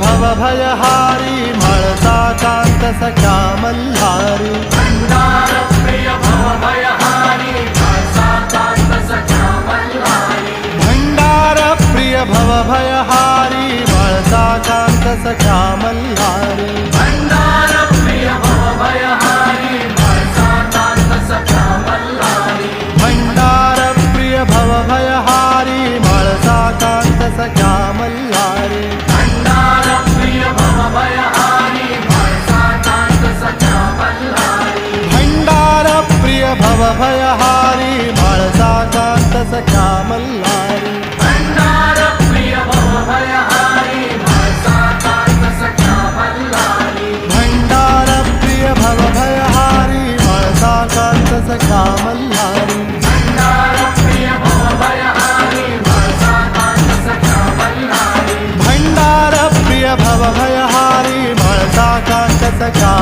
भवभयहारी म्हाळसा कांत सख्या मल्हारी। भंडार प्रिय भवभयहारी भाषा कांत सख्या मल्हारी। भंडार प्रिय भवभयहारी म्हाळसा कांत सख्या मल्हारी। प्रिय भवभयहारी म्हाळसा कांत सख्या मल्हारी भंडार प्रिय भवभयहारी भाषा कांत सख्या मल्हारी भंडार प्रिय भवभयहारी म्हाळसा कांत सख्या मल्हारी भंडार प्रिय भवभयहारी भाषा कांत सख्या मल्हारी भंडार प्रिय भवभयहारी म्हाळसा कांत सख्या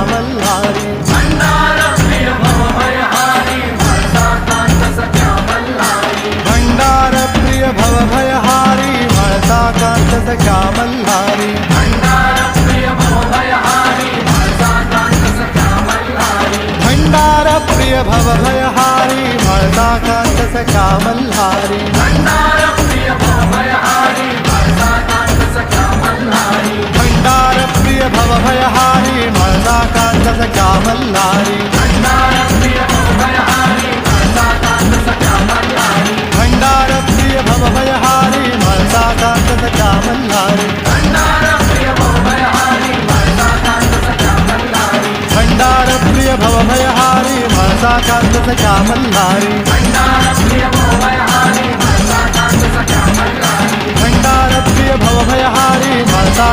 कांत सख्या मल्हारी भंडार प्रिय भवभयहारी भाषा कांत सख्या मल्हारी भंडार प्रिय भवभयहारी म्हाळसा कांत म्हाळसा कांत सख्या मल्हारी भंडार प्रिय भवभयहारी भाषा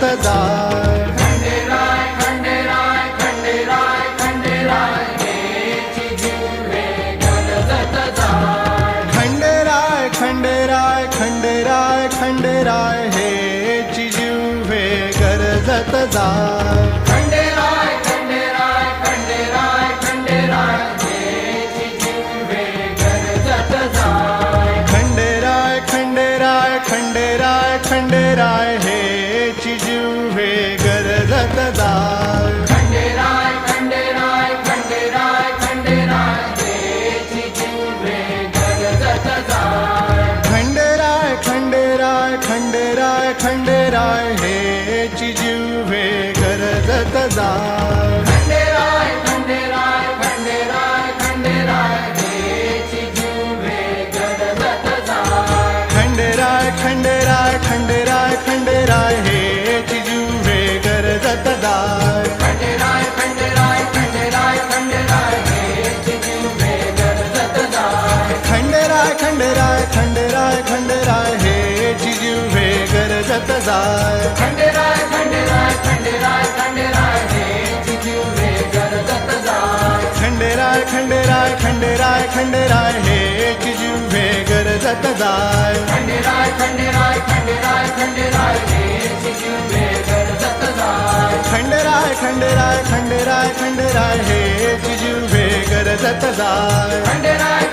जाय खंडेराय खंडेराय खंडेराय खंडेराय हे चिजिवे गरजत जाय हे चिजिवे गरजत जाय खंडेराय खंडेराय खंडेराय खंडेराय हेची जिव्हे गरजत जाय खंडेराय खंडेराय खंडेराय खंडेराय हे चिजिवे गरजत जाय खंडेराय खंडेराय खंडेराय खंडेराय गरजत जाय खंडेराय खंडेराय खंडेराय खंडेराय हे गरजत जाय खंडेराय खंडेराय खंडेराय खंडेराय हेची जिव्हे गरजत जाय खंडेराय खंडेराय खंडेराय खंडेराय हे चिजिवे गरजत जाय खंडेराय